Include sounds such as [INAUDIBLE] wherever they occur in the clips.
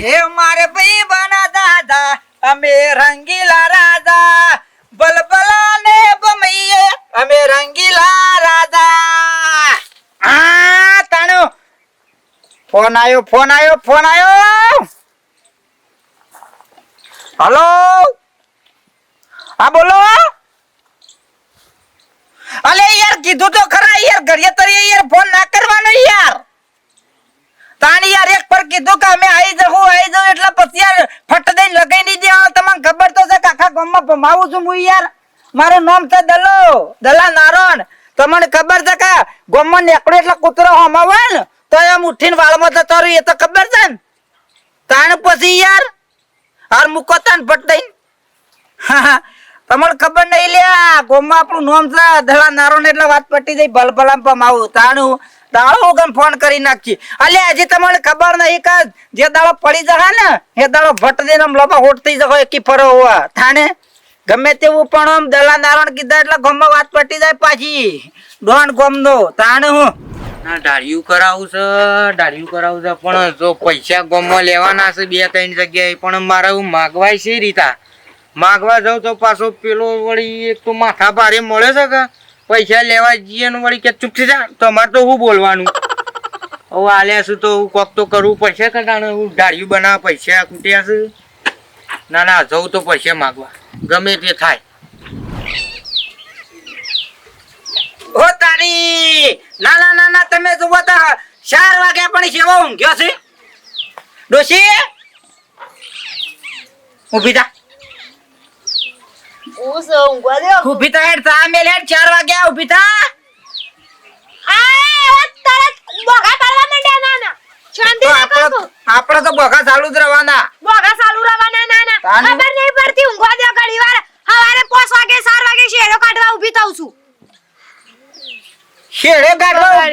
હે મારે ભાઈ બના દાદા અમે રંગીલા રાજા બલબલા ને બમૈયે અમે રંગીલા રાજા આ તાણો ફોન આયો ફોન આયો ફોન આયો હલો હા બોલો અલે યાર કીધું તો ખરા યાર ઘડિયા તરીએ યાર ફોન ના કરવાનો યાર તાણી યાર એક પર કીધું કે અમે આવી જવું આવી જવું એટલે પછી યાર ફટ દઈને લગાઈ નહીં દેવા તમને ખબર તો છે કે આખા ગામમાં ભમાવું છું હું યાર. મારું નામ છે દલો, દલા નારણ. તમને ખબર છે કે ગામમાં નીકળો એટલે કૂતરો હમાવે ને, તો એમ ઉઠીને વાળમાં જતો રહ્યું, એ તો ખબર છે ને? તાણ પછી યાર, હાર મૂકો તાણ ફટ દઈને. હા તમને ખબર નહીં લે ગામમાં આપણું નામ છે દલા નારણ એટલે વાત પટી જઈ ભલભલામ પમાવું તાણું. દાડો ઉગમ ફોન કરી નાખી અલે હજી તમને ખબર નહીં કે જે દાડો પડી જશે ને, એ દાડો ભટ દઈને આમ લોબા હોટ થઈ જશે, એકી ફરો હોવા. થાણે? ગમે તેવું પણ આમ દલા નારણ કીધા એટલે ગામમાં વાત પટી જાય પાછી. ડોન ગોમનો. તાણે હું? ના, ડાળિયું કરાવું છે, ડાળિયું કરાવું છે, પણ જો પૈસા ગોમમાં લેવાના છે બે ત્રણ જગ્યાએ, પણ મારે હું માગવાય છે રીતા. માગવા જાઉં તો પાછો પેલો વળી એક તો માથા ભારે મળે છે કે? પૈસા લેવા જઈએ ને વળી કે ચૂપ થઈ જા તમારે તો હું બોલવાનું? [LAUGHS] હવે આલ્યા છું તો હું કોક તો કરવું પડશે કે તાણે હું ડાળિયું બનાવ પૈસા ખૂટ્યા છે. ના ના જવું તો પૈસા માગવા. ગમે તે થાય. ઓ તારી! ના ના ના ના તમે જુઓ તો ચાર વાગ્યા પણ સેવા ઊંઘ્યો છે. ડોશી! ઊભી થા હું સૌ ઊંઘવા દો ઊભી થા હેડ ચા મેલ હેડ ચાર વાગ્યા ઊભી થા. આ તરત બોગા પાડવા માંડ્યા ના ના. શાંતિ તો રાખો. આપણે આપણે તો બોગા ચાલુ જ રહેવાના બોગા ચાલુ રવાના ના ના. ખબર નહીં પડતી ઊંઘવા દે ઘડી વાર. સવારે 5 વાગે 4 વાગે શેરો કાઢવા ઊભી થાઉં છું. શેરો કાઢવા?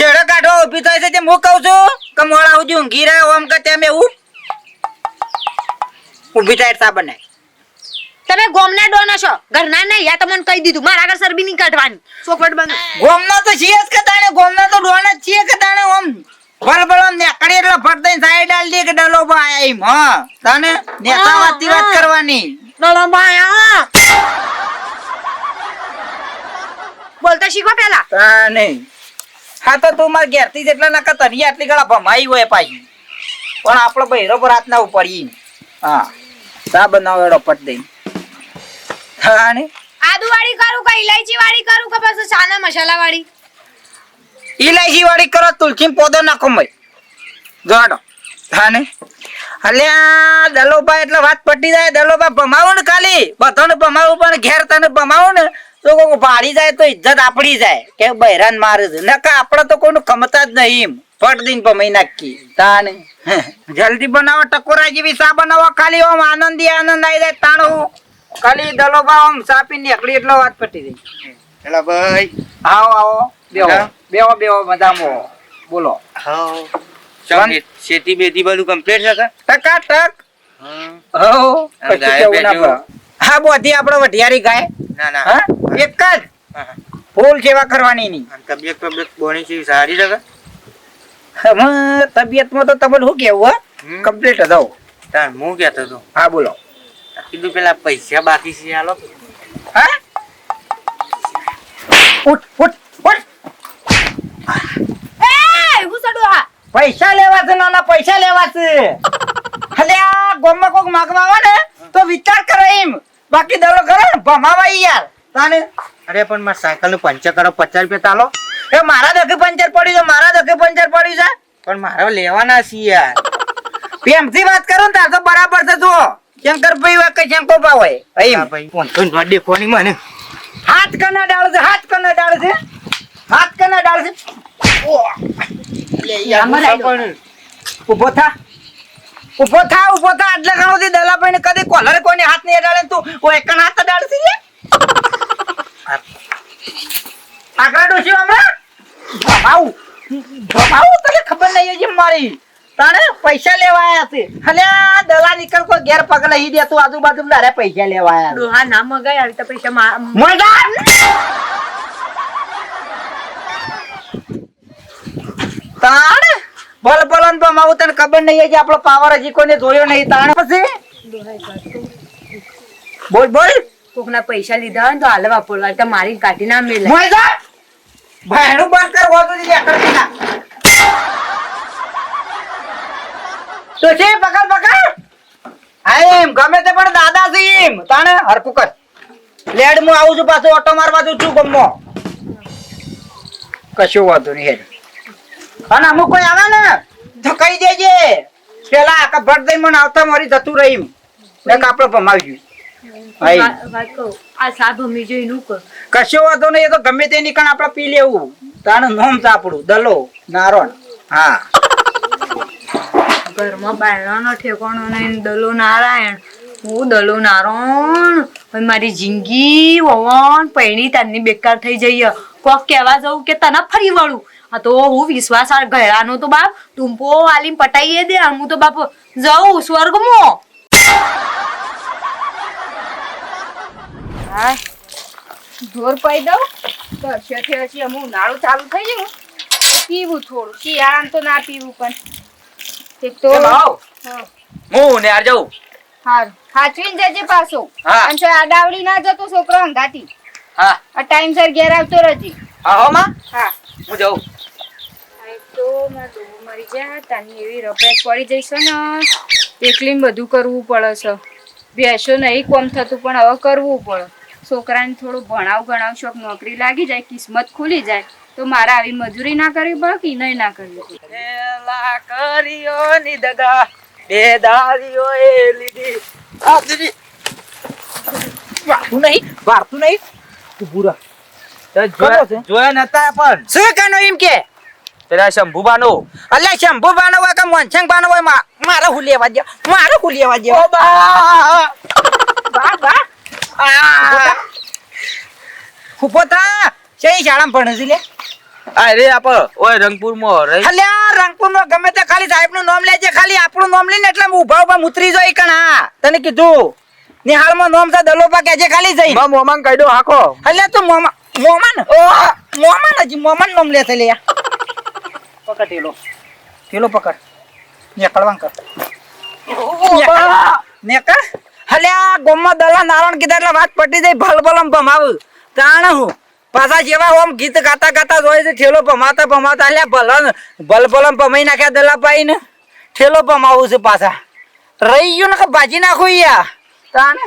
શેરો કાઢવા ઊભી થાય છે તે હું કહું છું કે મોડા ઉજી ઊંઘી રહ્યો ઓમ કે તેમ એવું. ઊભી થાય ચા બનાય તમે ગોમના ડોના છો ઘરના નહીં યા તમને કહી દીધું. મારા આગળ સરબી નહીં કાઢવાની. ચોખવટ બંધ. ગોમના તો છીએ જ કે તાણે ગોમના તો ડોન છીએ કે તાણે ઓમ બળબળ નેકડી એટલે ફટ સાઈડ ડાલ દે કે ડલો બા એમ હ. તાણે નેતા વાતી વાત. કરવાની. ડોલો બાયા બોલતા શીખો પેલા. તને હા તો તું મારા ઘેરથી જેટલા ના કરતા ની આટલી ગળા ભમાઈ હોય પાછી. પણ આપણો બહેરો પર હાથ ના ઉપડી હા. સા બનાવો એડો ફટ દઈને આદુ વાળી કરું કે ઇલાયચી વાળી કરું કે બસ ચાના મસાલા વાળી ઇલાયચી વાળી કરો તુલસી પોદો નાખો મય. જોડો હા ને અલ્યા દલોબા એટલે વાત પટી જાય દલોબા ભમાવો ને ખાલી. બધાને ભમાવું પણ ઘેર તને ભમાવો ને તો કોઈ ભાડી જાય તો ઇજ્જત આપડી જાય. કે બહેરાન મારે છે. નકા આપણે તો કોઈનું ખમતા જ નહીં એમ. ફટ દિન ભમાઈ નાખી તાને? જલ્દી બનાવો ટકોરા જેવી સા બનાવો? ખાલી ઓમ આનંદી આનંદ આવી જાય તાણું. ખાલી દલોબા આમ સાપી નીકળી એટલો વાત પટી જાય. પેલા ભાઈ. આવો આવો બેહો બધા? બેહો બેહો મજામાં બોલો. હાઉ શેતી બેતી બધું કમ્પ્લીટ છે ટકા ટક. હા. હો બોધી આપણે વઢિયારી ગાય. ના ના. એક જ. ફૂલ સેવા કરવાની ની તબિયત તબિયત બોની છે સારી છે તબિયતમાં તો તમને શું કેવું હા. કમ્પ્લીટ હતો હું કહેતો હતો? હા બોલો. કીધું પેલા પૈસા બાકી છે હાલો. હા? ઉઠ ઉઠ ઉઠ. એ હું સડું હા પૈસા લેવા છે નાના પૈસા લેવા છે. હલે આ ગોમમાં કોક માગવા આવે ને તો વિચાર કરો એમ. બાકી દરો કરો ને ભમાવા યાર. તાને અરે પણ મારા સાયકલનું પંચર કરો પચાસ રૂપિયા તાલો એ મારા દખે પંચર પડ્યું છે મારા દખે પંચર પડ્યું છે. પણ મારો લેવાના છે યાર. પ્રેમથી વાત કરો ને તાર તો બરાબર છે જુઓ. શંકરભાઈ હોય કે શંકોબા હોય? હા એમ. ભાઈ. ફોન તો દેખવાની મને. હાથ કના ડાળ છે હાથ કના ડાળ છે? હાથ કના ડાળ છે? આમાં લાગ્યો. ઊભો થા. ઊભો થા ઊભો થા. એટલે ઘણો થી દલાભાઈ ને કદી કોલર કોઈને હાથ ને તું ઓ એક હાથ અડાડ છે લે. આગળ ડોસ્યો હમણાં? ભમાવું. ભમાવું તને ખબર નહીં હજી મારી. તાણે પૈસા લેવા આયા છે. અલ્યા દલા નીકળ કોઈ ઘેર પગ લઈ દે તું આજુબાજુ લારે પૈસા લેવા આયા ડોહા ના મગાય આવી તો પૈસા મગા તાણ બોલ બોલ ને પણ માવું તને ખબર નહીં કે આપણો પાવર હજી કોઈને જોયો નહીં. તાણ પછી? બોલ બોલ. કોકના પૈસા લીધા હોય તો હાલવા પડવા તો મારી કાઢી ના મેલે. ભાઈનું બંધ કર હોતું જ લે કરતી ના તો છે પકડ પકડ. હા એમ. ગમે તે પણ દાદા છે એમ. તાણે હરકું કર. લેડ હું આવું છું પાછું ઓટો મારવા જઉં છું ગમો. કશું વાંધો નહીં હેડ. અને અમુક કોઈ આવે ને તો કહી દેજે. પેલા આખા ભટ દઈ મને આવતા મારી જતું રહી ને કાપડો ભમાવી ગયું આ નું કર કશો વાંધો નહીં એ તો ગમે તે નીકળ આપણે પી લેવું. તાનું નોમ સાપડું દલો નારણ. હા. ઘરમાં બાયણાનો ઠેકાણો નહીં દલો નારાયણ. હું દલો નારાયણ હવે મારી જિંદગી વવન પૈણી તારની બેકાર થઈ જઈએ કોક કહેવા જવું કે તને ફરી વળું. આ તો હું વિશ્વાસ આ ગયડાનો તો બાપ ટૂંપો આલીને પટાઈએ દે. હું તો બાપ જઉં સ્વર્ગમાં. હા ઢોર પાઈ દઉં. તો હશે હશે હું ઉનાળું ચાલુ થઈ ગયું. પીવું થોડું. શિયાળામાં તો ના પીવું પણ. એક તો કેમ આવ? હા. હું ને યાર જવું. હારું. હાચવીને જજે પાછો. અને જો આડાવડી ના જતો છોકરો અંગાતી હા. આ ટાઈમસર ઘેર આવતો રહેજે. હા હો માં. હા. હું જઉં તો મરી ગયા. તાની એવી રપેટ પડી જઈશ ને. એકલીને બધું કરવું પડે છે. બેસો નહીં કોમ થતું પણ હવે કરવું પડે. છોકરાને થોડું ભણાવ ગણાવ શોખ નોકરી લાગી જાય કિસ્મત ખુલી જાય. તો મારે આવી મજૂરી ના કરવી પડે કે નહીં ના કરવી પડે? દગા બે દારીઓ એ લીધી. આ વાતું નહીં વાતું નહીં. ઊભું રહે. કનો છે? જોયા નતા પણ. શું કનો એમ કે? પેલા શંભુબાનો. અલ્યા શંભુ બાનો હોય કે મોનસંગ બાનો હોય મા- મારે હું લેવા દે મારે હું લેવા દે બા. બા બા. આ. ઊભો થા. શાળામાં ભણે છે લે? અરે આપ ઓય રંગપુરમાં રહી અલ્યા રંગપુરમાં ગમે તે ખાલી સાહેબનું નામ લેજે ખાલી આપણું નામ લઈને એટલે હું ઊભા ઊભા મુતરી જાય કણ. તને કીધું નિહાળમાં નામ છે દલોપા કેજે ખાલી જઈ માં મોમાન કહી દો હાખો અલ્યા તું મોમા મોમાન? ઓ મોમાન હજી મોમાન નામ લે છે લે. પકડ ટેલો ટેલો પકડ. નીકળવાન કર. નેકર હલ્યા ગોમમાં દલા નારણ કીધા એટલે વાત પટી જાય ભલ ભલમ ભમાવ. તાણ હું. પાછા જેવા ઓમ ગીત ગાતા ગાતા જોઈ છે ઠેલો ભમાતા ભમાતા હલ્યા ભલન ભલ ભલમ ભમાઈ નાખ્યા દલાભાઈ ને ઠેલો ભમાવું છે પાછા. રહી ગયું ને કે ભાજી નાખું યા તાણ?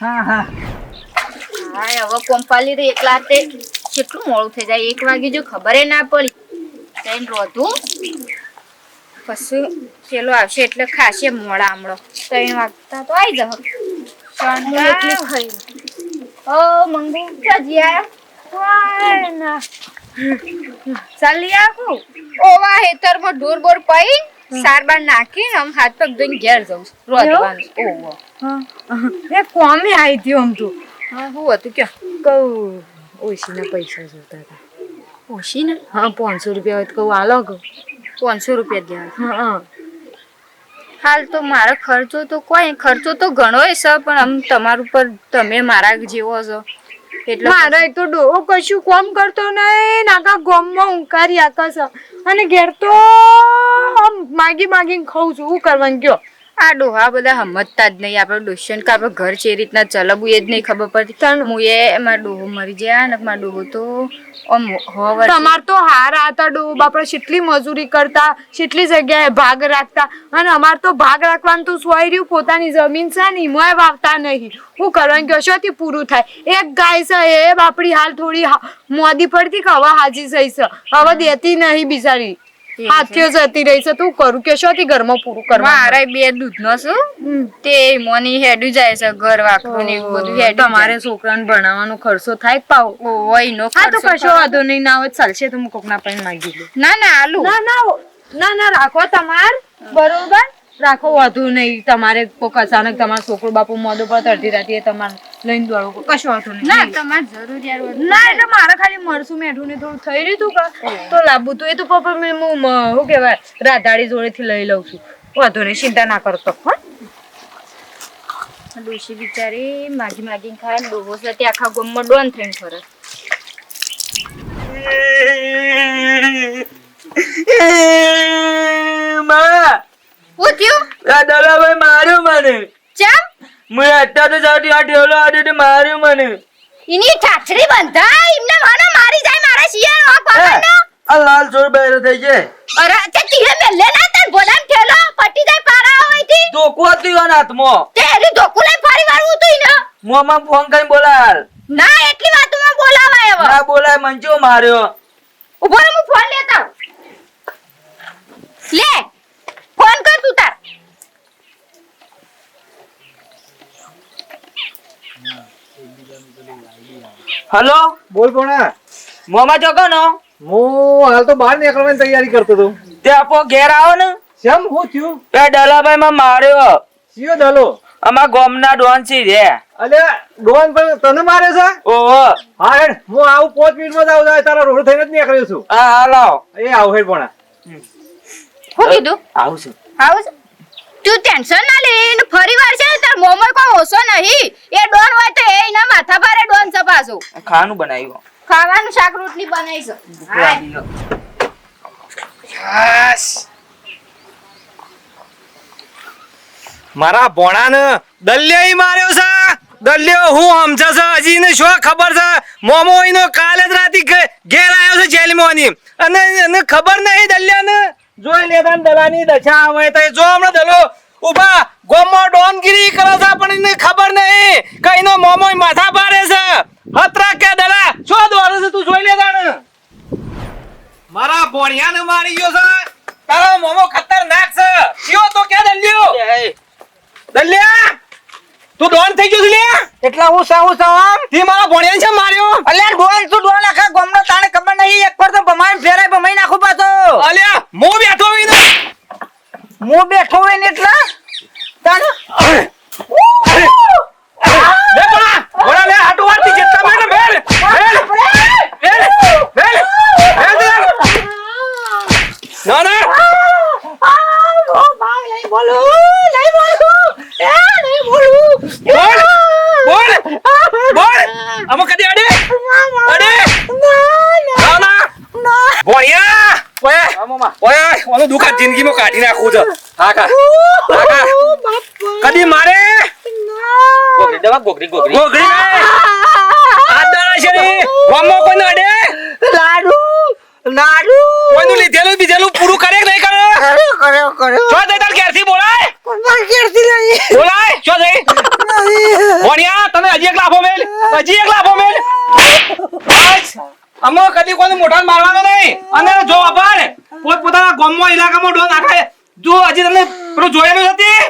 હા હા. હા હવે કોમ્પાલી રે એકલા તે કેટલું મોડું થઈ જાય? એક વાગે જો ખબર ના પડી. જઈને રોધું. પછી પેલો આવશે એટલે ખાશે મોડા આમળો. ત્રણ વાગતા તો આવી જાવ એટલી ખાઈ ઓ મંગુ ક્યાં આયા ના ચાલી આખું? ઓવા હેતરમાં ઢોર બોર પઈ સારબાર નાખી આમ હાથ પગ ધોઈને ઘેર જઉં રોધવાનું ઓવો. એ કોમે આવી હતી આમ તો. હા હું હતું ક્યાં કહું ઓશીના પૈસા જોતા હતા. ઓછી ને હા પાંચસો રૂપિયા હોય તો કહું આલો કહું. પાંચસો રૂપિયા દેવા હા હાલ તો મારો ખર્ચો તો કોઈ ખર્ચો તો ઘણો છે પણ આમ તમારું પર તમે મારા જેવો છો. મારે એક તો ડોહો કશું કોમ કરતો નહીં નાકા ગોમમાં ઉંકારી આકાશ અને ઘેર તો આમ માગી માગીને ખાઉં છું. શું કરવાનું કયો? આ ડોહા બધા સમજતા જ નહીં. આપણે ડોશન કે આપણે ઘર છે રીતના ચલાવવું એ જ નહીં ખબર પડતી. હું એ મારા ડોહો મરી જાય ને મારા ડોહો તો હોવર તમાર તો હાર આતા ડોહો. બાપડે કેટલી મજૂરી કરતા કેટલી જગ્યાએ ભાગ રાખતા. અને અમાર તો ભાગ રાખવાનું તો સોય રહ્યું પોતાની જમીન છે ને એમાં વાવતા નહીં. હું કરવાનું કહો છો થી પૂરું થાય. એક ગાય છે એ બાપડી હાલ થોડી મોદી પડતી કે હવે હાજી થઈ છે હવે દેતી નહીં બિચારી. હાથીઓ જતી રહી છે. તું કરું કે શોથી ઘરમાં પૂરું કરવા મારા બે દૂધનો છું તે મોની હેડું જાય છે ઘર વાખવું ને એવું બધું હેડું તમારે છોકરાને ભણાવવાનો ખર્ચો થાય પાવ. હોય નો હા તો કશો વાંધો નહીં ના હોય ચાલશે. તો હું કોકના પણ માગી લઉં. ના ના આલુ. ના ના ના ના રાખો તમાર. બરોબર? રાખો વધુ નહીં. તમારે કોક અચાનક તમારો છોકરો બાપુ મોદો પર તરતી રાતી તમારે લઈને દોડો કશું વાંધો નહીં ના તમારે જરૂરિયાત હોય ના એટલે મારે ખાલી મરસું મેઠું ને થોડું થઈ રહ્યું તું કે તો લાંબુ તું એ તો પપ્પા મેં હું શું કહેવાય રાધાડી જોડેથી લઈ લઉં છું વાંધો નહીં ચિંતા ના કરતો હા ડોશી બિચારી માગી માગીને ખાય ડોહો છે તે આખા ગામમાં ડોન થઈને ફરે એ આ દલાભાઈ માર્યો મને ચમ મેં અત્યારે સૌથી આ ઢેલો આડે તો માર્યું મને. એની ઠાઠડી બંધા એમને મને મારી જાય મારા શિયાળ વાક આ લાલ ચોર બહેરો થઈ છે અરે તે તીરે મેલે ના તન બોલામ ઠેલો? પટી જાય પારા હોયથી ધોકું હતું ઈવન હાથમાં. તે એરી ધોકું લઈ ફરી વાળવું તું ઈને મોમાં ફોન કરી બોલાલ. ના એટલી વાતમાં બોલાવાય હવે. ના બોલાય મંજુ માર્યો? ઊભો હું ફોન લેતા લે ફોન કર તું તાર હલો? બોલ કોણા? મોમા ચોકો નો? હું હાલ તો બહાર નીકળવાની તૈયારી કરતો હતો. તે આપો ઘેર આવો ને. શેમ? હું થયું? તે ડલાભાઈ માં માર્યો. સિયો ડલો? અમાર ગોમના ડોન છે રે અલે ડોન પર તને મારે છે? ઓહો. હા હેડ હું આવું પાંચ મિનિટમાં જ આવું જાય તારા રોડ થઈને જ નીકળ્યો છું. હા હાલો. એ આવ હેડ પોણા. હું કીધું? આવું છું. આવું છે? તું ટેન્શન ના લે એને ફરી વાર છે તાર મોમોય કોઈ ઓછો નહીં. એ ડોન હોય તો એ એના માથા ભારે ડોન સપાસો ખાવાનું બનાવ્યું. ખાવાનું શાક રોટલી બનાવી છે. હાય. મારા ભોણાને દલ્યો માર્યો છે. દલ્યો હું સમજે છે હજી ને શું ખબર છે? મોમો કાલે જ રાતે ઘેર આવ્યો છે જેલમાં. અને એને ખબર નહીં દલ્યાને? જોઈ લેતા દલાની દશા આવે તો જો હમણાં દલો ઊભા ગોમો ડોનગીરી કરે છે પણ એને ખબર નહીં. કઈનો મોમો માથા પારે છે. હતરા કે દલા. છો દોરે છે તું જોઈ લેતા મારા ભોણિયાને મારી ગયો છે. તારો મોમો ખતરનાક છે. કયો તો કે દલ્યો? દલ્યા તું ડોન થઈ ગયો છે લે એટલા હું સાહુ સામ તે મારા ભોણિયાને છે માર્યો? અલ્યા ડોન તું ડોન આખા ગોમનો તાણે ખબર નહીં. એક પર તો ભમાઈ ફેરાય ભમાઈ નાખું અલ્યા બેઠો ને હું બેઠો હોય ને એટલા લે બોલા બોલા લે હાટુ વાળતી જેટલા મેલે મેલ મેલ મેલ મેલ મેલ દે ના ના બોલ બોલ બોલ આમાં કદી અડે અડે ના ના ભોણિયા ઓય ઓય દુકાન જિંદગીમાં કાઢી નાખું છે. હા કા. હા કા. કદી મારે? ગોગરી દવા ગોગરી ગોગરી. ગોગરી નહીં. આ દાડા છે ને ગામમાં કોઈને અડે લાડુ લાડુ. કોઈનું લીધેલું બીજેલું પૂરું કરે કે નહીં કરે? કરે કરે ચો જઈ તાર કેરથી બોલાય. કોણ કેરથી નહીં. બોલાય ચો દે વણિયા તમે હજી એક લાફો મેલ. હજી એક લાફો મેલ. બસ. અમે કદી કોઈને મોઢા મારવાનો નહીં. અને જો અભાણ પોત પોતાના ગામમાં, ઇલાકામાં ડોન નાખે જો હજી તમને પેલું જોયેલું નથી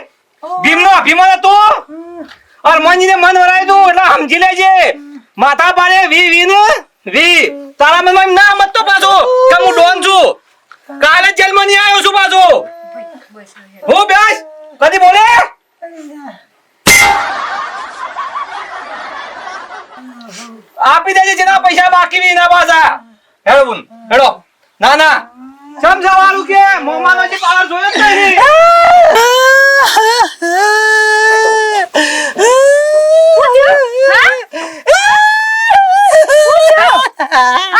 ભીમનો અભિમાન હતું? હરમોનજીને મન વરાય તું એટલે સમજી લેજે. માથા પાડે વી વી ને વી. તારા મનમાં ના મત તો પાછો, કે હું ડોન છું. કાલે જેલમાં નહીં આવ્યો છું પાછો. હું બેસ. કદી બોલે? આપી દેજે જેના પૈસા બાકી વિના પાછા. હેડો બુન હેડો. ના ના. સમજાવાનું કે? મોમાનો જે પાવર જોયો જ નહીં. બાજુ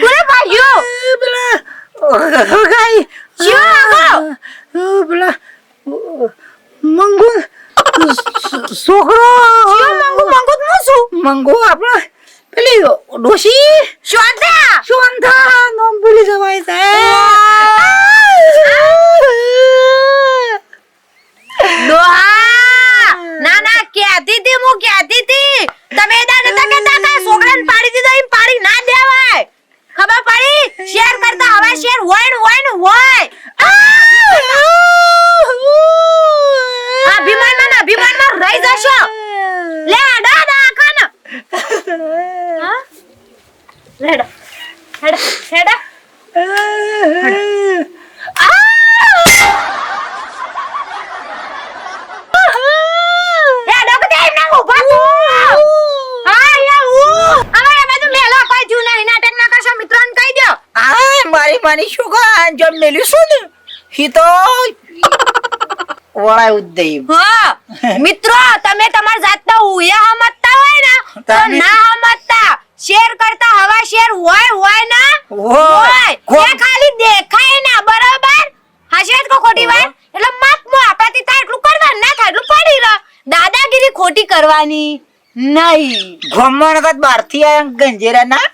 શું કા જો મેલ્યું ને? હી તો વળાયું નહીં હા મિત્રો તમે તમારા જાતના ઉયા સમજતા હોય ને તો ના સમજતા શેર કરતા હવા શેર હોય હોય ના? હોય. એ ખાલી દેખાય ના બરાબર? વાત કો ખોટી વાત? એટલે મત મો આપણાથી થાય એટલું કરવા ના થાય એટલું પડી રહ. દાદાગીરી ખોટી કરવાની નહીં. ગમણ કદ બહારથી આયા ગંજેરા ના!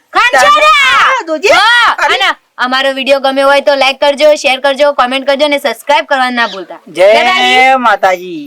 દોજે. હા, અને અમારો વીડિયો ગમ્યો હોય તો લાઈક કરજો શેર કરજો કોમેન્ટ કરજો અને સબસ્ક્રાઇબ કરવાનું ના ભૂલતા. જય માતાજી.